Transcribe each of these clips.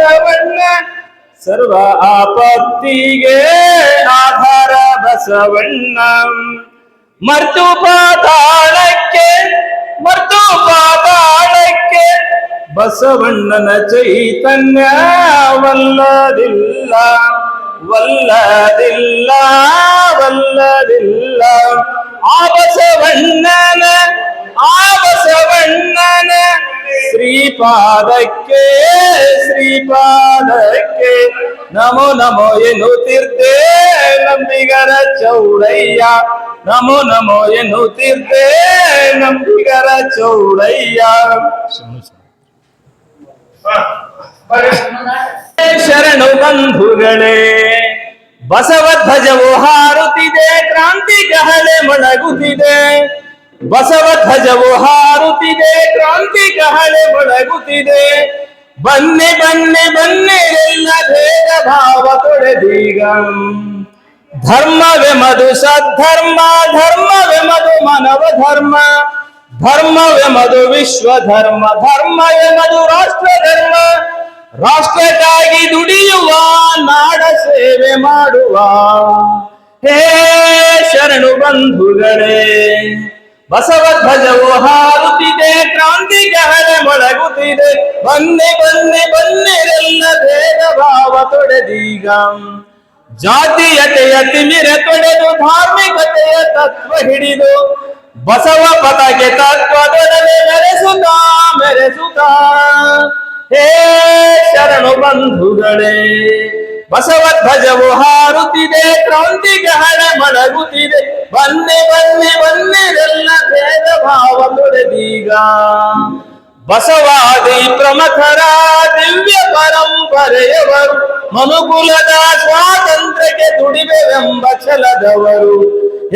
ಬಸವಣ್ಣ. ಸರ್ವ ಆಪತ್ತಿಗೆ ಆಧಾರ ಬಸವಣ್ಣ. ಮರ್ತು ಪಾತಾಳಕ್ಕೆ ಮರ್ತು ಪಾತಾಳಕ್ಕೆ ಬಸವಣ್ಣನ ಚೈತನ್ಯ ವಲ್ಲದಿಲ್ಲ ವಲ್ಲದಿಲ್ಲ ವಲ್ಲದಿಲ್ಲ. ಆ ಬಸವಣ್ಣನ ಆ ಬಸವಣ್ಣನ ಶ್ರೀಪಾದಕ್ಕೆ ಶ್ರೀಪಾದಕ್ಕೆ ನಮೋ ನಮೋ ಎನ್ನುತ್ತಿರ್ತೆ ನಂಬಿಗರ ಚೌಡಯ್ಯ. ನಮೋ ನಮೋ ಎನ್ನುತ್ತಿರ್ತೆ ನಂಬಿಗರ ಚೌಡಯ್ಯ. ಶರಣು ಬಂಧುಗಳೇ ಬಸವ ಧ್ವಜವು ಹಾರುತ್ತಿದೆ, ಕ್ರಾಂತಿ ಗಹಳೆ ಮೊಳಗುತ್ತಿದೆ ಬಸವ ಧ್ವಜವು ಹಾರುತ್ತಿದೆ, ಕ್ರಾಂತಿ ಕಹಳೆ ಮೊಳಗುತ್ತಿದೆ. ಬನ್ನಿ ಬನ್ನಿ ಬನ್ನಿ, ಎಲ್ಲ ಭೇದ ಭಾವ ತೊಡೆದೀಗ ಧರ್ಮವೇ ಮಧು ಸದ್ಧರ್ಮ, ಧರ್ಮವೇ ಮಧು ಮನವ ಧರ್ಮ. ಧರ್ಮವೇ ಮಧು ವಿಶ್ವ ಧರ್ಮ, ಧರ್ಮವೇ ಮಧು ರಾಷ್ಟ್ರ ಧರ್ಮ. ರಾಷ್ಟ್ರಕ್ಕಾಗಿ ದುಡಿಯುವ, ನಾಡ ಸೇವೆ ಮಾಡುವ. ಹೇ ಶರಣು ಬಂಧುಗಳೇ ಬಸವ ಧ್ವಜವು ಹಾರುತ್ತಿದೆ, ಕ್ರಾಂತಿ ಕಹಳೆ ಮೊಳಗುತ್ತಿದೆ. ಬನ್ನಿ ಬನ್ನಿ ಬನ್ನಿರೆಲ್ಲ ಭೇದ ಭಾವ ತೊಡೆದೀಗ. ಜಾತೀಯತೆಯ ತಿಮಿರ ತೊಡೆದು, ಧಾರ್ಮಿಕತೆಯ ತತ್ವ ಹಿಡಿದು. ಬಸವ ಪದಗೆ ತತ್ವದೊಡನೆ ಮೆರೆಸುತ್ತಾ ಮೆರೆಸುತ್ತಾ. ಹೇ ಶರಣು ಬಂಧುಗಳೇ ಬಸವ ಧ್ವಜವು ಹಾರುತ್ತಿದೆ ಕ್ರಾಂತಿ ಹಣ ಮಡಗುತ್ತಿದೆ ಬನ್ನಿ ಬನ್ನಿ ಬನ್ನಿರೆಲ್ಲ ಭೇದ ಭಾವ ತೊಡೆದೀಗ ಬಸವಾದಿ ಪ್ರಮುಖರ ದಿವ್ಯ ಪರಂಪರೆಯವರು, ಮನುಕುಲದ ಸ್ವಾತಂತ್ರ್ಯಕ್ಕೆ ದುಡಿವೆವೆಂಬ ಛಲದವರು.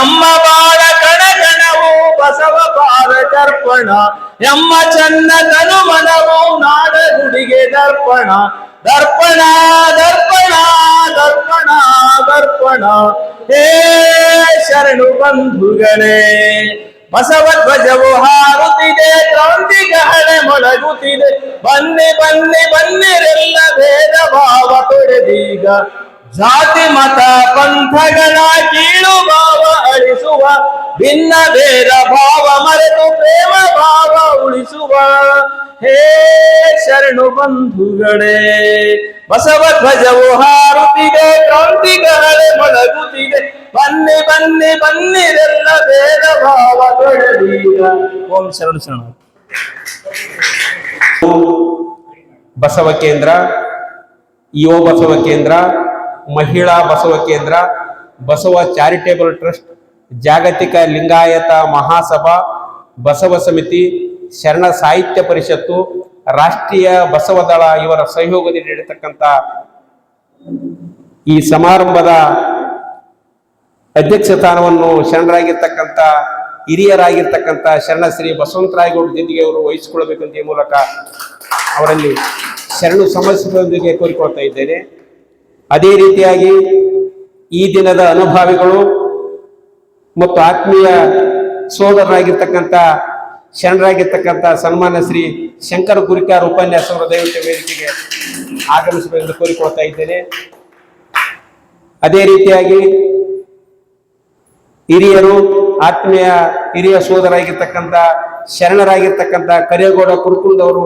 ಎಮ್ಮ ಬಾಳ ಕಣಗಣವು ಬಸವ ಬಾರ ಕರ್ಪಣ, ಎಮ್ಮ ಚನ್ನ ತನುಮನವು ನಾಡ ಗುಡಿಗೆ ದರ್ಪಣ ದರ್ಪಣ ದರ್ಪಣ ದರ್ಪಣ ಹೇ ಶರಣು ಬಂಧುಗಳೇ ಬಸವ ಧ್ವಜವು ಹಾರುತ್ತಿದೆ, ಕ್ರಾಂತಿ ಗಹಳೆ ಮೊಳಗುತ್ತಿದೆ. ಬನ್ನಿ ಬನ್ನಿ, ಬನ್ನಿರೆಲ್ಲ ಭೇದ ಭಾವ ತೊಡೆದೀಗ ಜಾತಿ ಮತ ಪಂಥಗಳ ಕೀಳು ಭಾವ ಅಳಿಸುವ, ಭಿನ್ನ ಭೇದ ಭಾವ ಮರೆತು ಪ್ರೇಮ ಭಾವ ಉಳಿಸುವ. ಹೇ ಶರಣು ಬಂಧುಗಳೇ, ಬಸವ ಧ್ವಜವು ಹಾರುತ್ತಿದೆ, ಕ್ರಾಂತಿಗಳೇ ಮೊಳಗುತ್ತಿದೆ. ಬನ್ನಿ ಬನ್ನಿ ಬನ್ನಿರೆಲ್ಲ ಭೇದ ಭಾವ ತೊಳೆದೀರ ಓಂ ಶರಣು ಶರಣ. ಬಸವ ಕೇಂದ್ರ ಯುವ ಬಸವ ಕೇಂದ್ರ ಮಹಿಳಾ ಬಸವ ಕೇಂದ್ರ, ಬಸವ ಚಾರಿಟೇಬಲ್ ಟ್ರಸ್ಟ್, ಜಾಗತಿಕ ಲಿಂಗಾಯತ ಮಹಾಸಭಾ, ಬಸವ ಸಮಿತಿ, ಶರಣ ಸಾಹಿತ್ಯ ಪರಿಷತ್ತು, ರಾಷ್ಟ್ರೀಯ ಬಸವ ದಳ ಇವರ ಸಹಯೋಗದಲ್ಲಿ ನಡೆಯತಕ್ಕಂಥ ಈ ಸಮಾರಂಭದ ಅಧ್ಯಕ್ಷ ಸ್ಥಾನವನ್ನು ಶರಣರಾಗಿರ್ತಕ್ಕಂಥ ಹಿರಿಯರಾಗಿರ್ತಕ್ಕಂಥ ಶರಣ ಶ್ರೀ ಬಸವಂತರಾಯಗೌಡ ದಿದ್ದಿಗೆ ಅವರು ವಹಿಸಿಕೊಳ್ಳಬೇಕಂತ ಈ ಮೂಲಕ ಅವರಲ್ಲಿ ಶರಣು ಸಮಸ್ಯೆಗಳೊಂದಿಗೆ ಕೋರಿಕೊಳ್ತಾ ಇದ್ದೇನೆ. ಅದೇ ರೀತಿಯಾಗಿ ಈ ದಿನದ ಅನುಭಾವಿಗಳು ಮತ್ತು ಆತ್ಮೀಯ ಸೋದರರಾಗಿರ್ತಕ್ಕಂಥ, ಶರಣರಾಗಿರ್ತಕ್ಕಂಥ ಸನ್ಮಾನ್ಯ ಶ್ರೀ ಶಂಕರ ಗುರಿಕಾರ ಉಪನ್ಯಾಸವರ ದಯವಿಟ್ಟು ವೇದಿಕೆಗೆ ಆಗಮಿಸಬೇಕೆಂದು ಕೋರಿಕೊಳ್ತಾ ಇದ್ದೇನೆ. ಅದೇ ರೀತಿಯಾಗಿ ಹಿರಿಯರು, ಆತ್ಮೀಯ ಹಿರಿಯ ಸೋದರಾಗಿರ್ತಕ್ಕಂಥ ಶರಣರಾಗಿರ್ತಕ್ಕಂಥ ಕರಿಯಗೌಡ ಕುರುಕುಂದವರು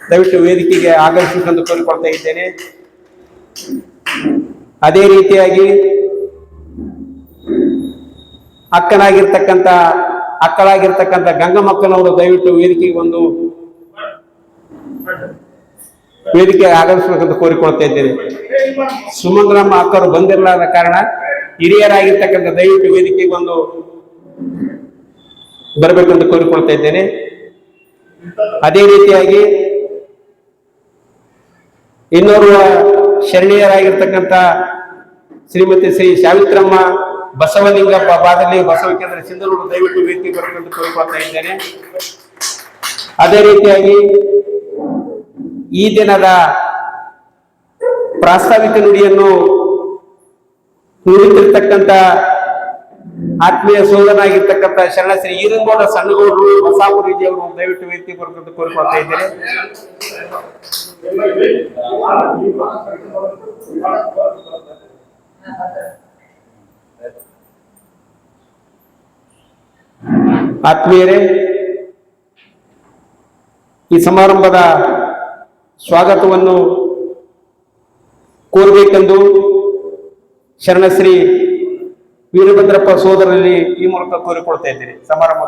ದಯವಿಟ್ಟು ವೇದಿಕೆಗೆ ಆಗಮಿಸಬೇಕೆಂದು ಕೋರಿಕೊಳ್ತಾ ಇದ್ದೇನೆ. ಅದೇ ರೀತಿಯಾಗಿ ಅಕ್ಕನಾಗಿರ್ತಕ್ಕಂಥ, ಅಕ್ಕಳಾಗಿರ್ತಕ್ಕಂಥ ಗಂಗಮ್ಮಕ್ಕನವರು ದಯವಿಟ್ಟು ವೇದಿಕೆಗೆ ಬಂದು ವೇದಿಕೆ ಆಗಮಿಸಬೇಕಂತ ಕೋರಿಕೊಳ್ತಾ ಇದ್ದೇನೆ. ಸುಮಂಗ್ರಮ್ಮ ಅಕ್ಕರು ಬಂದಿರಲಾದ ಕಾರಣ ಹಿರಿಯರಾಗಿರ್ತಕ್ಕಂಥ ದಯವಿಟ್ಟು ವೇದಿಕೆಗೆ ಬಂದು ಬರಬೇಕಂತ ಕೋರಿಕೊಳ್ತಾ ಇದ್ದೇನೆ. ಅದೇ ರೀತಿಯಾಗಿ ಇನ್ನೋರ್ವ ಶರಣೀಯರಾಗಿರ್ತಕ್ಕಂಥ ಶ್ರೀಮತಿ ಶ್ರೀ ಸಾವಿತ್ರಮ್ಮ ಬಸವಲಿಂಗಪ್ಪ ಬಾದಲ್ಲಿ ಬಸವ ಕೇಂದ್ರ ಸಿಂಧನೂರು ದಯವಿಟ್ಟು ವ್ಯಕ್ತಿ ಬರಬೇಕು ಕೋರಿಕೊಳ್ತಾ ಇದ್ದೇನೆ. ಅದೇ ರೀತಿಯಾಗಿ ಈ ದಿನದ ಪ್ರಾಸ್ತಾವಿಕ ನುಡಿಯನ್ನು ನುಡಿತಿರ್ತಕ್ಕಂಥ ಆತ್ಮೀಯ ಸೋದನಾಗಿರ್ತಕ್ಕಂಥ ಶರಣಶ್ರೀ ಈರಂಗೌಡ ಸಣ್ಣಗೌಡರು ಹೊಸಾಪುರಿಜಿ ಅವರು ದಯವಿಟ್ಟು ವ್ಯಕ್ತಿ ಬರ್ಕೊಂಡು ಕೋರಿಕೊಳ್ತಾ ಇದ್ದೇನೆ. ಆತ್ಮೀಯರೇ, ಈ ಸಮಾರಂಭದ ಸ್ವಾಗತವನ್ನು ಕೋರಬೇಕೆಂದು ಶರಣಶ್ರೀ ವೀರಭದ್ರಪ್ಪ ಸೋದರಲ್ಲಿ ಈ ಮೂಲಕ ಕೋರಿಕೊಳ್ತಾ ಇದ್ದೀರಿ. ಸಮಾರಂಭ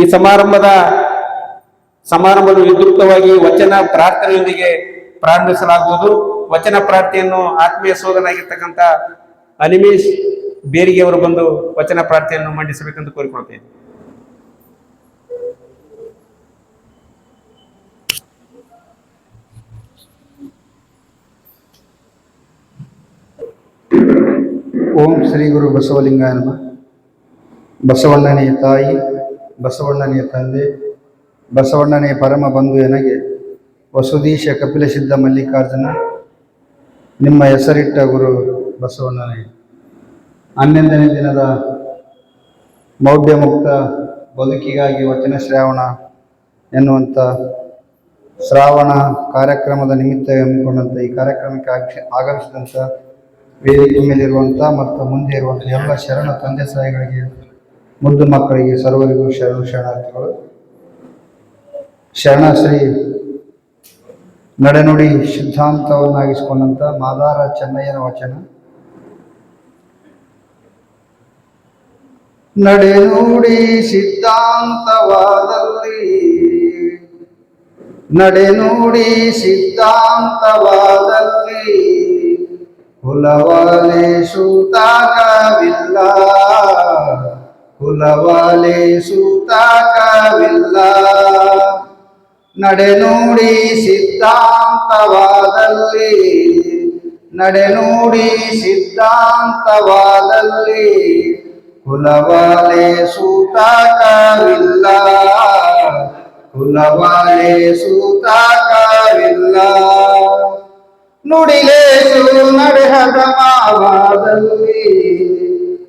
ಈ ಸಮಾರಂಭದ ಸಮಾರಂಭದ ವಿದ್ಯುಕ್ತವಾಗಿ ವಚನ ಪ್ರಾರ್ಥನೆಯೊಂದಿಗೆ ಪ್ರಾರಂಭಿಸಲಾಗುವುದು. ವಚನ ಪ್ರಾರ್ಥನೆಯನ್ನು ಆತ್ಮೀಯ ಸೋದನಾಗಿರ್ತಕ್ಕಂಥ ಅನಿಮೇಶ್ ಬೇರಿಗೆ ಅವರು ಬಂದು ವಚನ ಪ್ರಾರ್ಥನೆಯನ್ನು ಮಂಡಿಸಬೇಕೆಂದು ಕೋರಿಕೊಳ್ತೇನೆ ಓಂ ಶ್ರೀ ಗುರು ಬಸವಲಿಂಗ ನಮ. ಬಸವಣ್ಣನೆಯ ತಾಯಿ, ಬಸವಣ್ಣನೆಯ ತಂದೆ, ಬಸವಣ್ಣನೆಯ ಪರಮ ಬಂಧು ಎನಗೆ ವಸುದೀಶ ಕಪಿಲ ಸಿದ್ಧ ಮಲ್ಲಿಕಾರ್ಜುನ, ನಿಮ್ಮ ಹೆಸರಿಟ್ಟ ಗುರು ಬಸವಣ್ಣನೇ. ಹನ್ನೊಂದನೇ ದಿನದ ಮೌಢ್ಯ ಮುಕ್ತ ಬದುಕಿಗಾಗಿ ವಚನ ಶ್ರಾವಣ ಎನ್ನುವಂಥ ಶ್ರಾವಣ ಕಾರ್ಯಕ್ರಮದ ನಿಮಿತ್ತ ಹಮ್ಮಿಕೊಂಡಂಥ ಈ ಕಾರ್ಯಕ್ರಮಕ್ಕೆ ಆಗಮಿಸಿ- ಆಗಮಿಸಿದಂಥ ವೇದಿಕೆ ಮೇಲಿರುವಂಥ ಮತ್ತು ಮುಂದೆ ಇರುವಂಥ ಎಲ್ಲ ಶರಣ ತಂದೆ ಸಾಯಿಗಳಿಗೆ, ಮುದ್ದು ಮಕ್ಕಳಿಗೆ ಸರ್ವರಿಗೂ ಶರಣ ಶರಣಾರ್ಥಿಗಳು. ಶರಣಶ್ರೀ ನಡೆನುಡಿ ಸಿದ್ಧಾಂತವನ್ನಾಗಿಸಿಕೊಂಡಂಥ ಮಾದಾರ ಚೆನ್ನಯ್ಯನ ವಚನ. ನಡೆನುಡಿ ಸಿದ್ಧಾಂತವಾದಲ್ಲಿ ನಡೆನುಡಿ ಸಿದ್ಧಾಂತವಾದಲ್ಲಿ ಕುಲವಾಲೆ ಸೂತಾಕವಿಲ್ಲ ಕುಲವಾಲೆ ಸೂತಾಕವಿಲ್ಲ ನಡೆನುಡಿ ಸಿದ್ಧಾಂತವಾದಲ್ಲಿ ನಡೆನುಡಿ ಸಿದ್ಧಾಂತವಾದಲ್ಲಿ ಕುಲವಾಲೆ ಸೂತಾಕವಿಲ್ಲ ಕುಲವಾಲೆ ಸೂತಾಕವಿಲ್ಲ ನುಡಿಲೇಸು ನಡೆಹದ ಮಾವಾದಲ್ಲಿ.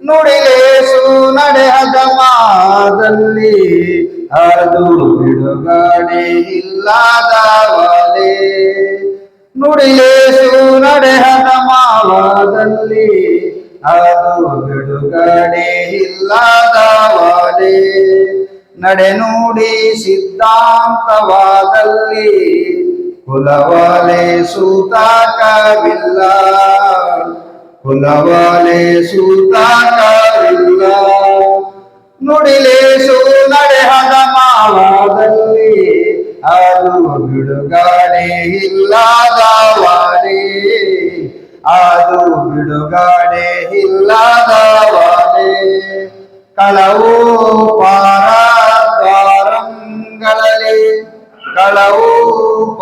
ನುಡಿಲೇಸು ನಡೆಹದ ಮಾದಲ್ಲಿ ಅದು ಬಿಡುಗಡೆ ಇಲ್ಲದವಲೆ ನುಡಿಲೇಸು ನಡೆಹದ ಮಾವಾದಲ್ಲಿ. ಅದು ಬಿಡುಗಡೆ ನಡೆ ನುಡಿ ಸಿದ್ಧಾಂತವಾದಲ್ಲಿ. ಕುಲವಾಲೆ ಸೂತಾಕವಿಲ್ಲ ಕುಲವಾಲೆ ಸೂತಾಕವಿಲ್ಲ ನುಡಿಲೇಸು ನಡೆಹದ ಮಾಲಾದಲ್ಲಿ ಅದು ಬಿಡುಗಡೆ ಇಲ್ಲದವಾಲೆ ಅದು ಬಿಡುಗಡೆ ಇಲ್ಲದವಾಲೆ ಕಳವು ಪಾರದ್ವಾರಂಗಳಲ್ಲಿ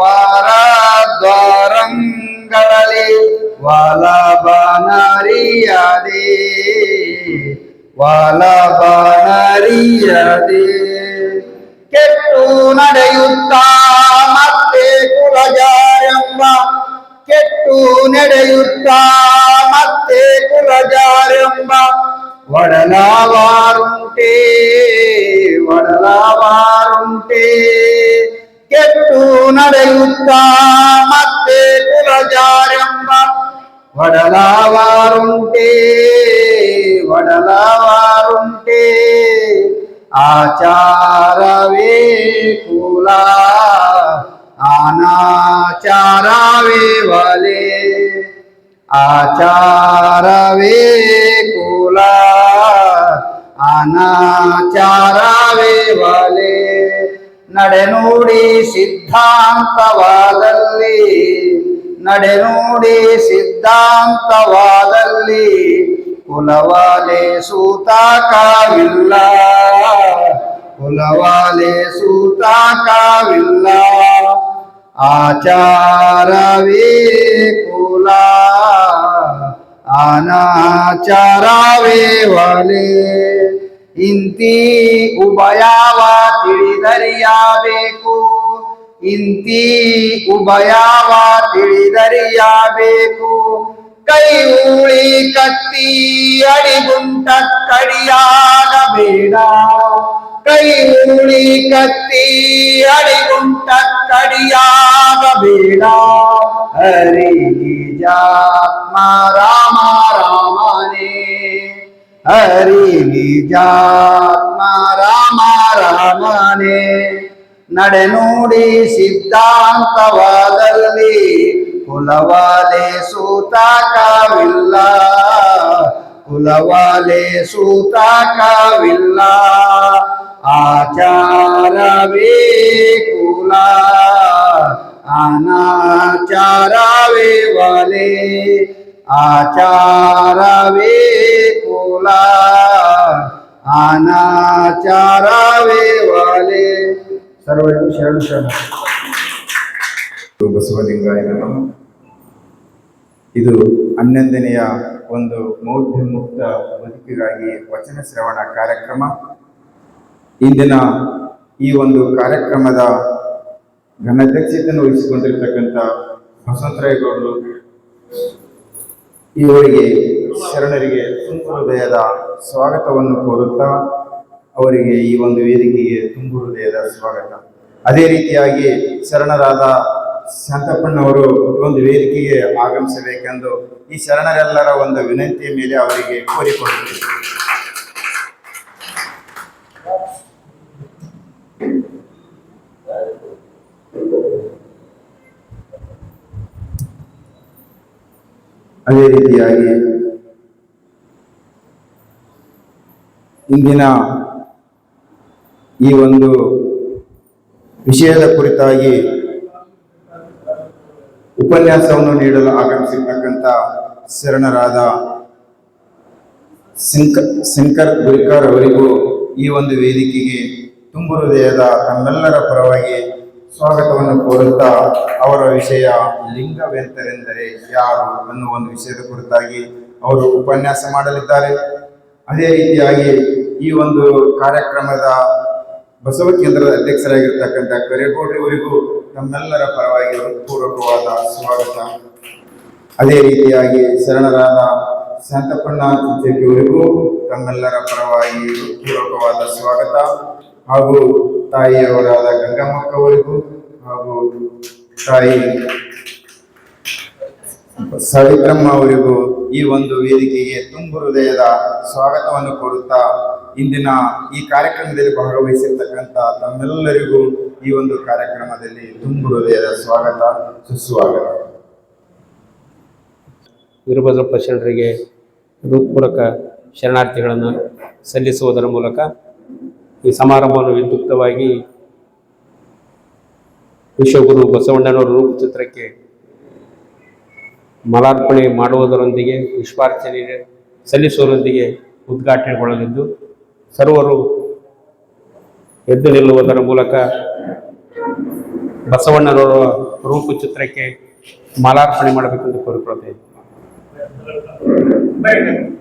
ಪಾರದ್ವಾರಂಗಳಲ್ಲಿ ವಾಲಬನರಿಯದೆ ವಾಲಬನರಿಯದೆ ಕೆಟ್ಟು ನಡೆಯುತ್ತಾ ಆಚಾರವೇ ಕುಲ ಅನಾಚಾರವೇ ವಲೆ. ಆಚಾರವೇ ಕುಲಾ ಅನಾಚಾರವೇ ವಲೆ. ನಡೆನುಡಿ ಸಿದ್ಧಾಂತವಾದಲ್ಲಿ ನಡೆನುಡಿ ಸಿದ್ಧಾಂತವಾದಲ್ಲಿ ಕುಲವಾಲೆ ಸೂತಾಕವಿಲ್ಲ ಕುಲವಾಲೆ ಸೂತಾಕವಿಲ್ಲ. ಆಚಾರವೇ ಕುಲ. ಅನಾಚಾರವೇ ವಲೆ ಇಂತಿ ಉಭಯವ ತಿಳಿದರಿಯಬೇಕು. ಇಂತಿ ಉಭಯವ ತಿಳಿದರಿಯಬೇಕು. ಕೈ ಉಳಿ ಕತ್ತಿ ಅಡಿಗುಂಟ ಕಡಿಯಾಗಬೇಡ ಕೈಮುಳಿ ಕತ್ತಿ ಅಡಿಗುಂಟ ಕಡಿಯಾಗ ಬೇಡ ಹರಿ ಜಾತ್ಮ ರಾಮ, ರಾಮನೆ. ಹರಿ ಜಾತ್ಮ ರಾಮ, ರಾಮನೆ. ನಡೆ ನೋಡಿ ಸಿದ್ಧಾಂತವಾದಲ್ಲಿ ಕುಲವಾಲೆ ಸೂತ ಕಾವಿಲ್ಲ. ಕುಲವಾಲೆ ಸೂತ ಕಾವಿಲ್ಲ. ಆಚಾರವೇ ಕುಲ. ಅನಾಚಾರವೇ ವಾಲೆ. ಆಚಾರವೇ ಕುಲ. ಅನಾಚಾರವೇ ವಾಲೆ. ಸರ್ವರಿಗೂ ಶರಣ ಶರಣ. ಇದು ಹನ್ನೊಂದನೆಯ ಒಂದು ಮೌಢ್ಯ ಮುಕ್ತ ಬದುಕಿಗಾಗಿ ವಚನ ಶ್ರವಣ ಕಾರ್ಯಕ್ರಮ. ಇಂದಿನ ಈ ಒಂದು ಕಾರ್ಯಕ್ರಮದ ಘನಾಧ್ಯಕ್ಷತೆಯನ್ನು ವಹಿಸಿಕೊಂಡಿರ್ತಕ್ಕಂಥ ವಸಂತರಾಯಗೌಡರು ಇವರಿಗೆ ಶರಣರಿಗೆ ತುಂಬ ಹೃದಯದ ಸ್ವಾಗತವನ್ನು ಕೋರುತ್ತಾ ಅವರಿಗೆ ಈ ಒಂದು ವೇದಿಕೆಗೆ ತುಂಬು ಹೃದಯದ ಸ್ವಾಗತ. ಅದೇ ರೀತಿಯಾಗಿ ಶರಣರಾದ ಶಾಂತಪ್ಪಣ್ಣವರು ಒಂದು ವೇದಿಕೆಗೆ ಆಗಮಿಸಬೇಕೆಂದು ಈ ಶರಣರೆಲ್ಲರ ಒಂದು ವಿನಂತಿಯ ಮೇಲೆ ಅವರಿಗೆ ಕೋರಿಕೊಳ್ಳುತ್ತೇವೆ. ಅದೇ ರೀತಿಯಾಗಿ ಇಂದಿನ ಈ ಒಂದು ವಿಷಯದ ಕುರಿತಾಗಿ ಉಪನ್ಯಾಸವನ್ನು ನೀಡಲು ಆಗಮಿಸಿರ್ತಕ್ಕಂಥ ಶರಣರಾದ ಸಿಂಕ, ಶಂಕರ್ ಗುರಿಕಾರ್ ಅವರಿಗೂ ಈ ಒಂದು ವೇದಿಕೆಗೆ ತುಂಬು ಹೃದಯದ ತಮ್ಮೆಲ್ಲರ ಪರವಾಗಿ ಸ್ವಾಗತವನ್ನು ಕೋರುತ್ತಾ ಅವರ ವಿಷಯ ಲಿಂಗವೆಂತರೆಂದರೆ ಯಾರು ಅನ್ನುವ ಒಂದು ವಿಷಯದ ಕುರಿತಾಗಿ ಅವರು ಉಪನ್ಯಾಸ ಮಾಡಲಿದ್ದಾರೆ. ಅದೇ ರೀತಿಯಾಗಿ ಈ ಒಂದು ಕಾರ್ಯಕ್ರಮದ ಬಸವ ಕೇಂದ್ರದ ಅಧ್ಯಕ್ಷರಾಗಿರ್ತಕ್ಕಂಥ ಕರೇಗೌಡರಿವರಿಗೂ ನಮ್ಮೆಲ್ಲರ ಪರವಾಗಿ ಪೂರ್ವಕವಾದ ಸ್ವಾಗತ. ಅದೇ ರೀತಿಯಾಗಿ ಶರಣರಾದ ಶಾಂತಪ್ಪಣ್ಣ ಚಿಂಚಕಿಯವರಿಗೂ ತಮ್ಮೆಲ್ಲರ ಪರವಾಗಿ ಪೂರ್ವಕವಾದ ಸ್ವಾಗತ. ಹಾಗೂ ತಾಯಿಯವರಾದ ಗಂಗಮ್ಮಕ್ಕವರಿಗೂ ಹಾಗೂ ತಾಯಿ ಸಾವಿತ್ರಮ್ಮ ಅವರಿಗೂ ಈ ಒಂದು ವೇದಿಕೆಗೆ ತುಂಬು ಹೃದಯದ ಸ್ವಾಗತವನ್ನು ಕೊಡುತ್ತಾ ಇಂದಿನ ಈ ಕಾರ್ಯಕ್ರಮದಲ್ಲಿ ಭಾಗವಹಿಸಿರ್ತಕ್ಕಂಥ ತಮ್ಮೆಲ್ಲರಿಗೂ ಈ ಒಂದು ಕಾರ್ಯಕ್ರಮದಲ್ಲಿ ತುಂಬು ಹೃದಯದ ಸ್ವಾಗತ, ಸುಸ್ವಾಗತ. ವೀರಭದ್ರಪ್ಪ ಶರಣರಿಗೆ ಹೃತ್ಪೂರ್ವಕ ಶರಣಾರ್ಥಿಗಳನ್ನು ಸಲ್ಲಿಸುವುದರ ಮೂಲಕ ಈ ಸಮಾರಂಭವನ್ನು ವಿದ್ಯುಕ್ತವಾಗಿ ವಿಶ್ವಗುರು ಬಸವಣ್ಣನವರ ರೂಪಚಿತ್ರಕ್ಕೆ ಮಲಾರ್ಪಣೆ ಮಾಡುವುದರೊಂದಿಗೆ ಪುಷ್ಪಾರ್ಚನೆ ಸಲ್ಲಿಸುವುದರೊಂದಿಗೆ ಉದ್ಘಾಟನೆಗೊಳ್ಳಲಿದ್ದು, ಸರ್ವರು ಎದ್ದು ನಿಲ್ಲುವುದರ ಮೂಲಕ ಬಸವಣ್ಣನವರ ರೂಪಚಿತ್ರಕ್ಕೆ ಮಾಲಾರ್ಪಣೆ ಮಾಡಬೇಕೆಂದು ಕೋರಿಕೊಳ್ಳುತ್ತೇನೆ. ಶ್ರೀ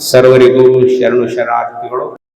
ಸರ್ವರಿಗೂ ಶರಣು ಶರಣಾರ್ಥಿಗಳು.